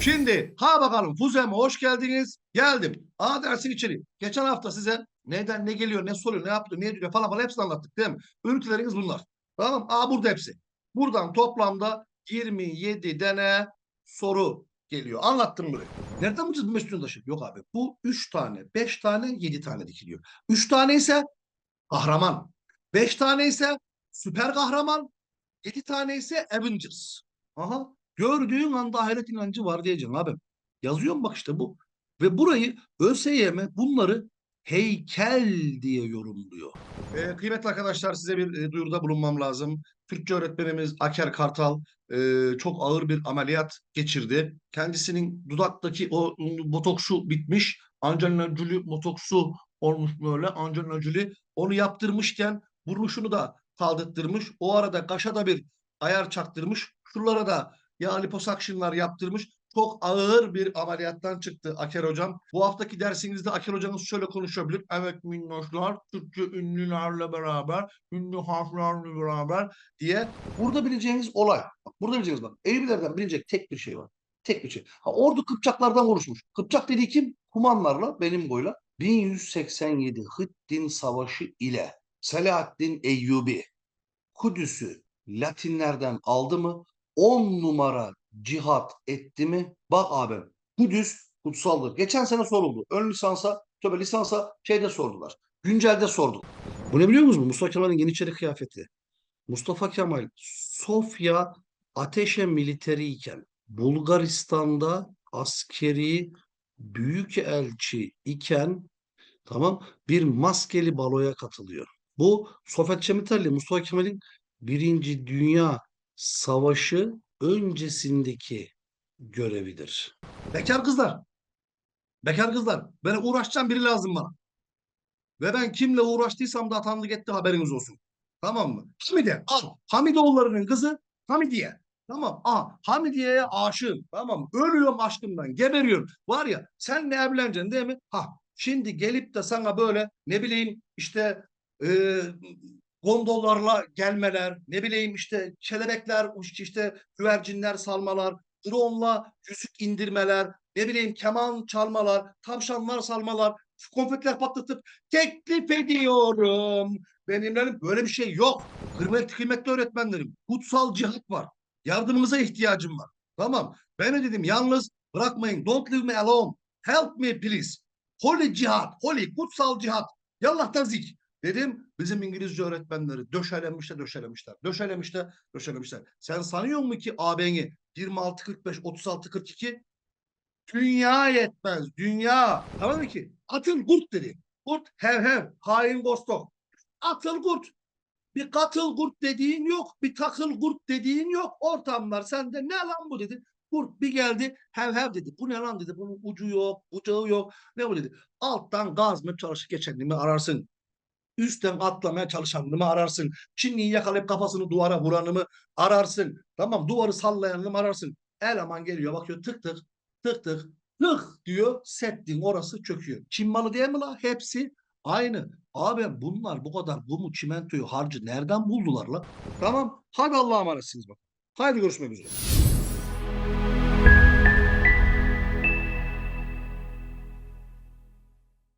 Şimdi ha bakalım Fuzem'e hoş geldiniz. Geldim. A dersin içeri. Geçen hafta size neden ne geliyor, ne soruyor, ne yaptı, ne diyor falan falan hepsini anlattık değil mi? Üniteleriniz bunlar. Tamam A burada hepsi. Buradan toplamda 27 tane soru geliyor. Anlattım burayı. Nereden bulacağız bu meşhur yoldaşı? Yok abi. Bu 3 tane, 5 tane, 7 tane dikiliyor. 3 tane ise kahraman. 5 tane ise süper kahraman. 7 tane ise Avengers. Aha. Gördüğün anda ahiret inancı var diyeceğim abi. Yazıyorum bak işte bu. Ve burayı ÖSYM bunları heykel diye yorumluyor. Ee, kıymetli arkadaşlar size bir e, duyuruda bulunmam lazım. Türkçe öğretmenimiz Aker Kartal e, çok ağır bir ameliyat geçirdi. Kendisinin dudaktaki o botoksu bitmiş. Angelina Jolie botoksu olmuş böyle. Angelina Jolie onu yaptırmışken burnuşunu da kaldırttırmış. O arada kaşa da bir ayar çaktırmış. Şuralara da ya liposuction'lar yaptırmış. Çok ağır bir ameliyattan çıktı Aker hocam. Bu haftaki dersinizde Aker hocamız şöyle konuşabilir. Evet minnoşlar, Türkçe ünlülerle beraber, ünlü harflerle beraber diye. Burada bileceğiniz olay. Burada bileceğiniz bak. Eğrilerden bilecek tek bir şey var. Tek bir şey. Ha, ordu Kıpçaklardan konuşmuş. Kıpçak dediği kim? Kumanlarla, benim boyla. 1187 Hıddin Savaşı ile Selahaddin Eyyubi Kudüs'ü Latinlerden aldı mı? 10 numara cihat etti mi? Bak abi Kudüs kutsaldır. Geçen sene soruldu. Ön lisansa, tabi lisansa şeyde sordular. Güncelde sordu. Bu ne biliyor musunuz? Mustafa Kemal'in Yeniçeri kıyafeti. Mustafa Kemal Sofya ateşe militeriyken Bulgaristan'da askeri büyükelçi iken tamam bir maskeli baloya katılıyor. Bu Sovyet Çemiterli Mustafa Kemal'in Birinci Dünya Savaşı öncesindeki görevidir. Bekar kızlar. Bekar kızlar. Ben uğraşacağım biri lazım bana. Ve ben kimle uğraştıysam da atanlık etti haberiniz olsun. Tamam mı? Hamide al. Hamidoğullarının kızı Hamidiye. Tamam. Aha, Hamidiye'ye aşığım. Tamam. Ölüyorum aşkımdan. Geberiyorum. Var ya sen ne evleneceksin değil mi? Ha. Şimdi gelip de sana böyle ne bileyim işte e, gondollarla gelmeler, ne bileyim işte kelebekler, işte güvercinler salmalar, drone'la yüzük indirmeler, ne bileyim keman çalmalar, tavşanlar salmalar, konfetler patlatıp teklif ediyorum. Benimlerin böyle bir şey yok. Kıymetli kıymetli öğretmenlerim. Kutsal cihat var. Yardımınıza ihtiyacım var. Tamam. Ben de dedim yalnız bırakmayın. Don't leave me alone. Help me please. Holy cihat. Holy kutsal cihat. Yallah tazik. Dedim bizim İngilizce öğretmenleri döşelemişler döşelemişler. Döşelemişler döşelemişler. Sen sanıyor musun ki AB'ni 26 45 36 42 dünya yetmez. Dünya. Tamam mı ki? Atıl kurt dedi. Kurt hev hev. Hain gostok. Atıl kurt. Bir katıl kurt dediğin yok. Bir takıl kurt dediğin yok. Ortamlar sende ne lan bu dedi. Kurt bir geldi hev hev dedi. Bu ne lan dedi. Bunun ucu yok, bucağı yok. Ne bu dedi. Alttan gaz mı çalışıp geçenini ararsın. Üstten atlamaya çalışanını mı ararsın? Çinliyi yakalayıp kafasını duvara vuranı mı ararsın? Tamam duvarı sallayanını mı ararsın? Eleman geliyor bakıyor tık tık tık tık tık diyor setting orası çöküyor. Çin malı değil mi la? Hepsi aynı. Abi bunlar bu kadar bu mu çimentoyu harcı nereden buldular la? Tamam hadi Allah'a emanetsiniz bak. Haydi görüşmek üzere.